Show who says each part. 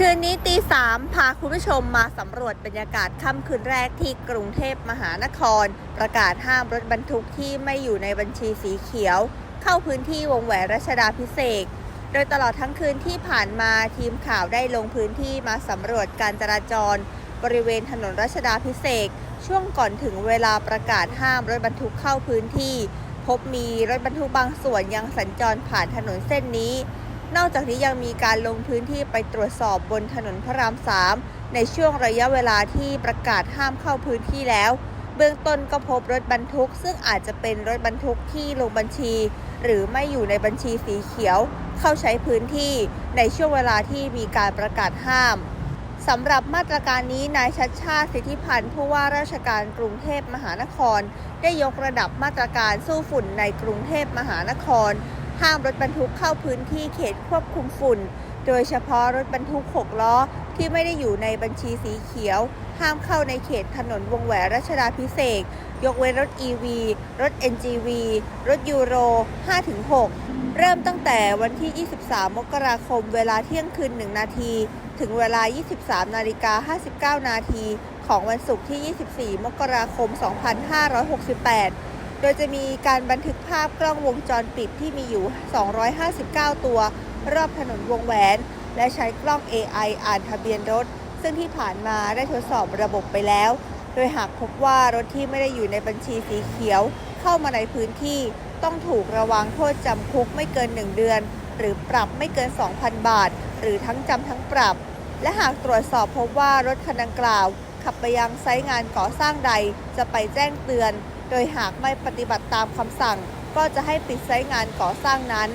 Speaker 1: คืนนี้ตีสามพาคุณผู้ชมมาสำรวจบรรยากาศค่ำคืนแรกที่กรุงเทพมหานคร ประกาศห้ามรถบรรทุกที่ไม่อยู่ในบัญชีสีเขียว เข้าพื้นที่วงแหวนรัชดาพิเศษโดยตลอดทั้งคืนที่ผ่านมาทีมข่าวได้ลงพื้นที่มาสำรวจการจราจร บริเวณถนนรัชดาพิเศษช่วงก่อนถึงเวลาประกาศห้ามรถบรรทุกเข้าพื้นที่ พบมีรถบรรทุกบางส่วนยังสัญจรผ่านถนนเส้นนี้ นอกจากนี้ยังมีการลงพื้นที่ไปตรวจสอบบนถนนพระรามสามในช่วงระยะเวลาที่ประกาศห้ามเข้าพื้นที่แล้ว เบื้องต้นก็พบรถบรรทุก ซึ่งอาจจะเป็นรถบรรทุกที่ลงบัญชี หรือไม่อยู่ในบัญชีสีเขียว เข้าใช้พื้นที่ในช่วงเวลาที่มีการประกาศห้ามสำหรับมาตรการนี้นายชัดชาติสิทธิพันธ์ผู้ว่าราชการกรุงเทพมหานคร ได้ยกระดับมาตรการสู้ฝุ่นในกรุงเทพมหานคร ห้ามรถบรรทุกเข้าพื้นที่เขตควบคุมฝุ่น โดยเฉพาะรถบรรทุก 6 ล้อ ที่ไม่ได้อยู่ในบัญชีสีเขียว ห้ามเข้าในเขตถนนวงแหวนรัชดาพิเศษยกเว้นรถ EV รถ NGV รถยูโร 5-6 เริ่มตั้งแต่วันที่ 23 มกราคม เวลาเที่ยงคืน 1 นาที ถึงเวลา 23 นาฬิกา 59 นาที ของวันศุกร์ที่ 24 มกราคม 2568 โดยจะมีการบันทึกภาพกล้องวงจรปิดที่มีอยู่ 259 ตัว รอบถนนวงแหวน และใช้กล้อง AI อ่านทะเบียนรถ ซึ่งที่ผ่านมาได้ทดสอบระบบไปแล้ว โดยหากพบว่ารถที่ไม่ได้อยู่ในบัญชีสีเขียว เข้ามาในพื้นที่ต้องถูกระวังโทษจำคุกไม่เกิน 1 เดือน หรือปรับไม่เกิน 2,000 บาท หรือทั้งจำทั้งปรับ และหากตรวจสอบพบว่ารถคันดังกล่าว ขับไปยังไซต์งานก่อสร้างใดจะไปแจ้งเตือน โดยหากไม่ปฏิบัติตามคำสั่ง ก็จะให้ปิดไซต์งานก่อสร้างนั้น